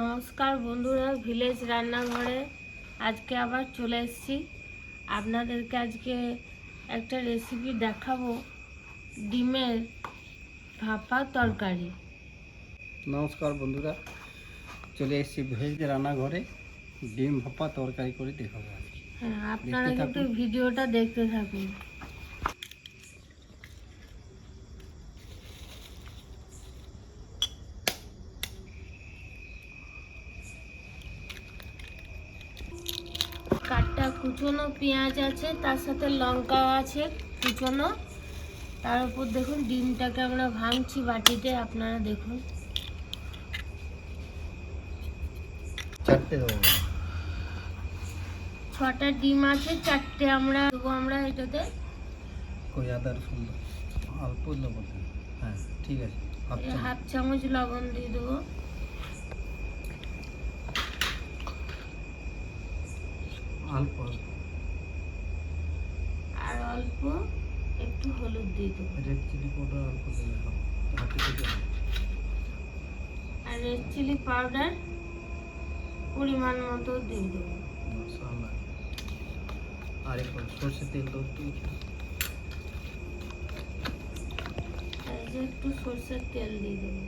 নমস্কার বন্ধুরা ভিলেজ রান্নাঘরে আজকে আবার চলে এসেছি। আপনাদেরকে আজকে একটা রেসিপি দেখাবো ডিমের ভাপা তরকারি। নমস্কার বন্ধুরা চলে এসেছি ভেজ রান্নাঘরে ডিম ভাপা তরকারি করে দেখাবো হ্যাঁ আপনারা কিন্তু ভিডিওটা দেখতে থাকুন। কুচনো পেঁয়াজ আছে তার সাথে লঙ্কা আছে কুচনো তার উপর দেখুন ডিমটাকে আমরা ভাঙছি বাটিতে আপনারা দেখুন। ছটা ডিম আছে চারটে আমরা দেবো আমরা এটাতে। কই আদা রসুন অল্প লবণ হ্যাঁ ঠিক আছে হাফ চামচ। লবণ দিয়ে দেবো। অল্প অল্প। অল্প একটু হলুদ দিয়ে দেবো। রেড চিলি পাউডার অল্প দিলে হবে হাতে থেকে আর রেড চিলি পাউডার পরিমাণ মতো দিয়ে দেবো। আর একটু সর্ষে তেল দাও একটু সরষের তেল দিয়ে দেবো।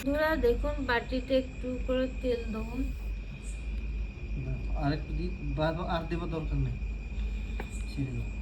ধরা দেখুন, বাটিতে একটু করে তেল দেখুন আর একটু আর দেবো দরকার নেই। ছেড়ে দাও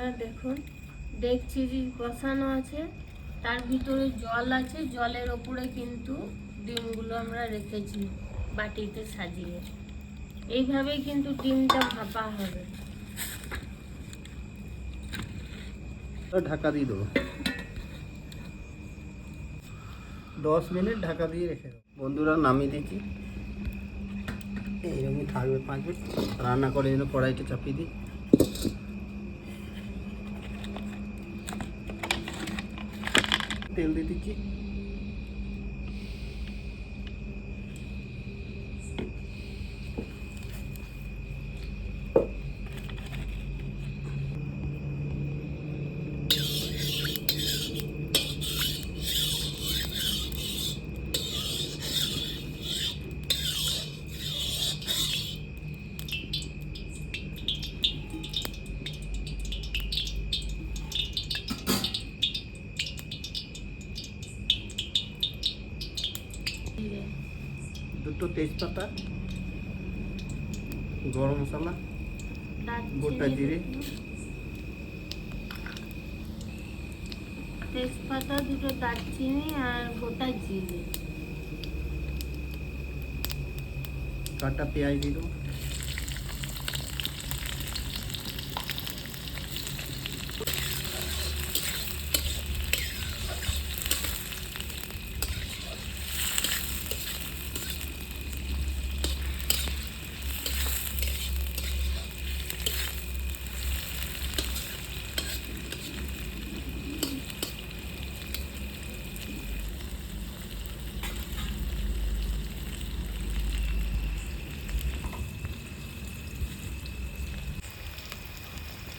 আপনারা দেখুন, দেখছি যে বসানো আছে, তার ভিতরে জল আছে, জলের ওপরে কিন্তু ডিমগুলো আমরা রেখেছি বাটিতে সাজিয়ে। এইভাবেই কিন্তু ডিমটা ভাপা হবে। ঢাকা দিয়ে দেবো। দশ মিনিট ঢাকা দিয়ে রেখে দেবো। বন্ধুরা, নামিয়ে দিচ্ছি। এইরকমই থাকবে পাঁচ মিনিট। রান্না করে যেন কড়াইটা চাপিয়ে দিই। তেল দিয়ে দিচ্ছি তেজপাতা গরম মশলা গোটা জিরে। তেজপাতা দুটো দারচিনি আর গোটা জিরে কাটা পেঁয়াজ দিয়ে দেবো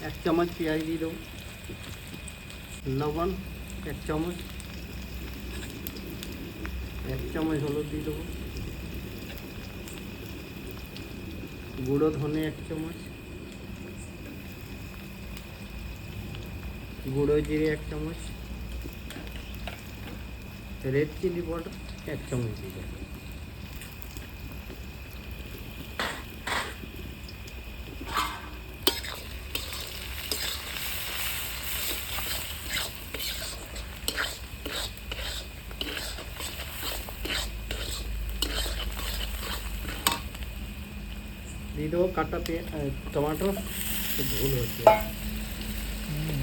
এক চামচ পেঁয়াজ দিয়ে দেবো। লবণ এক চামচ। এক চামচ হলুদ দিয়ে দেবো। গুঁড়ো ধনে এক চামচ। গুঁড়ো জিরে এক চামচ। রেড চিলি পাউডার এক চামচ দিয়ে দেবো। দিয়ে দেবো কাটা পেঁয়াজ টমাটো একটু ভুল হচ্ছে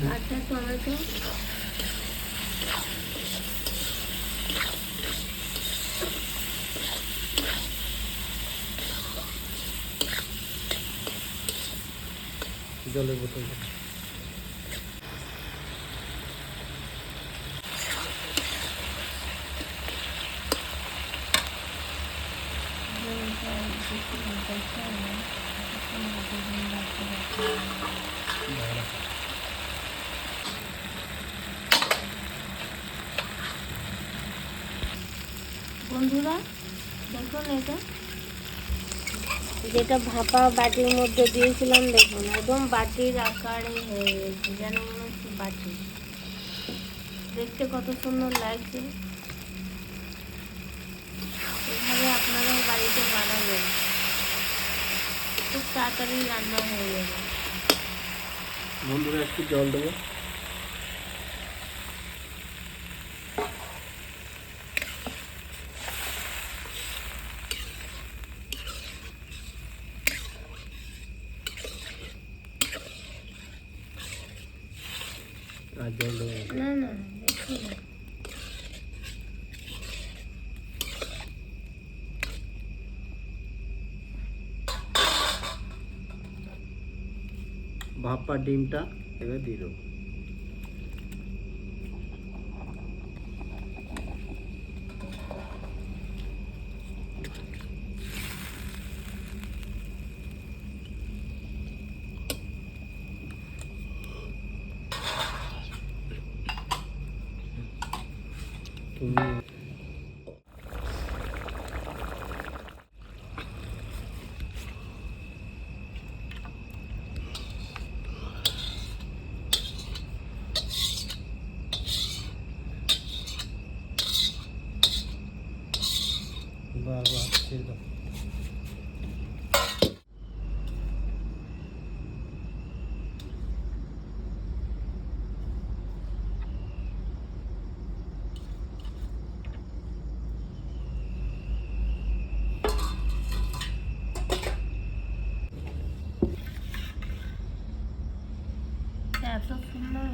আচ্ছা টমেটো জলের বোতল বন্ধুরা, দেখুন এটা। যেটা ভাপা বাটির মধ্যে দিয়েছিলাম, দেখুন, একদম বাটির আকারে হয়ে গেছে, যেন মনে হচ্ছে বাটি। দেখতে কত সুন্দর লাগছে এভাবে আপনারাও বাড়িতে বানাবেন খুব তাড়াতাড়ি রান্না হয়ে যাবে বন্ধুরা একটু জল দেবো আর জল দেবো না। না ভাপা ডিমটা এবার দিয়ে দেবো।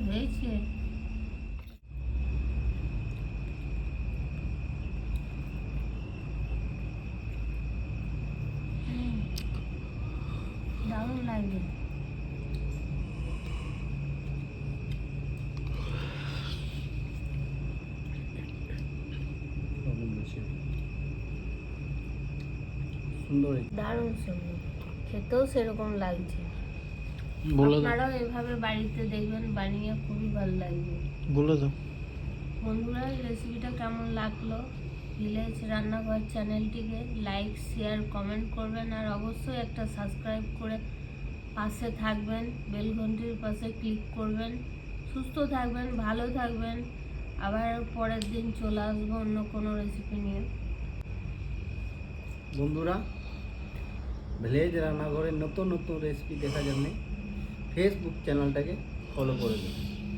হয়েছে। দারুণ লাগবে দারুণ সুন্দর খেতেও সেরকম লাগছে বলে দাও। আপনারাও এভাবে বাড়িতে দেখবেন বানিয়ে খুবই ভালো লাগবে। বলে দাও। বন্ধুরা এই রেসিপিটা কেমন লাগল? ভিলেজ রান্নাঘর চ্যানেলটিকে লাইক শেয়ার কমেন্ট করবেন আর অবশ্যই একটা সাবস্ক্রাইব করে পাশে থাকবেন বেল ঘন্টির পাশে ক্লিক করবেন। সুস্থ থাকবেন ভালো থাকবেন। আবার পরের দিন চলে আসব অন্য কোনো রেসিপি নিয়ে। বন্ধুরা ভিলেজ রান্নাঘরের নতুন নতুন রেসিপি দেখার জন্য ফেসবুক চ্যানেলটাকে ফলো করে দিন।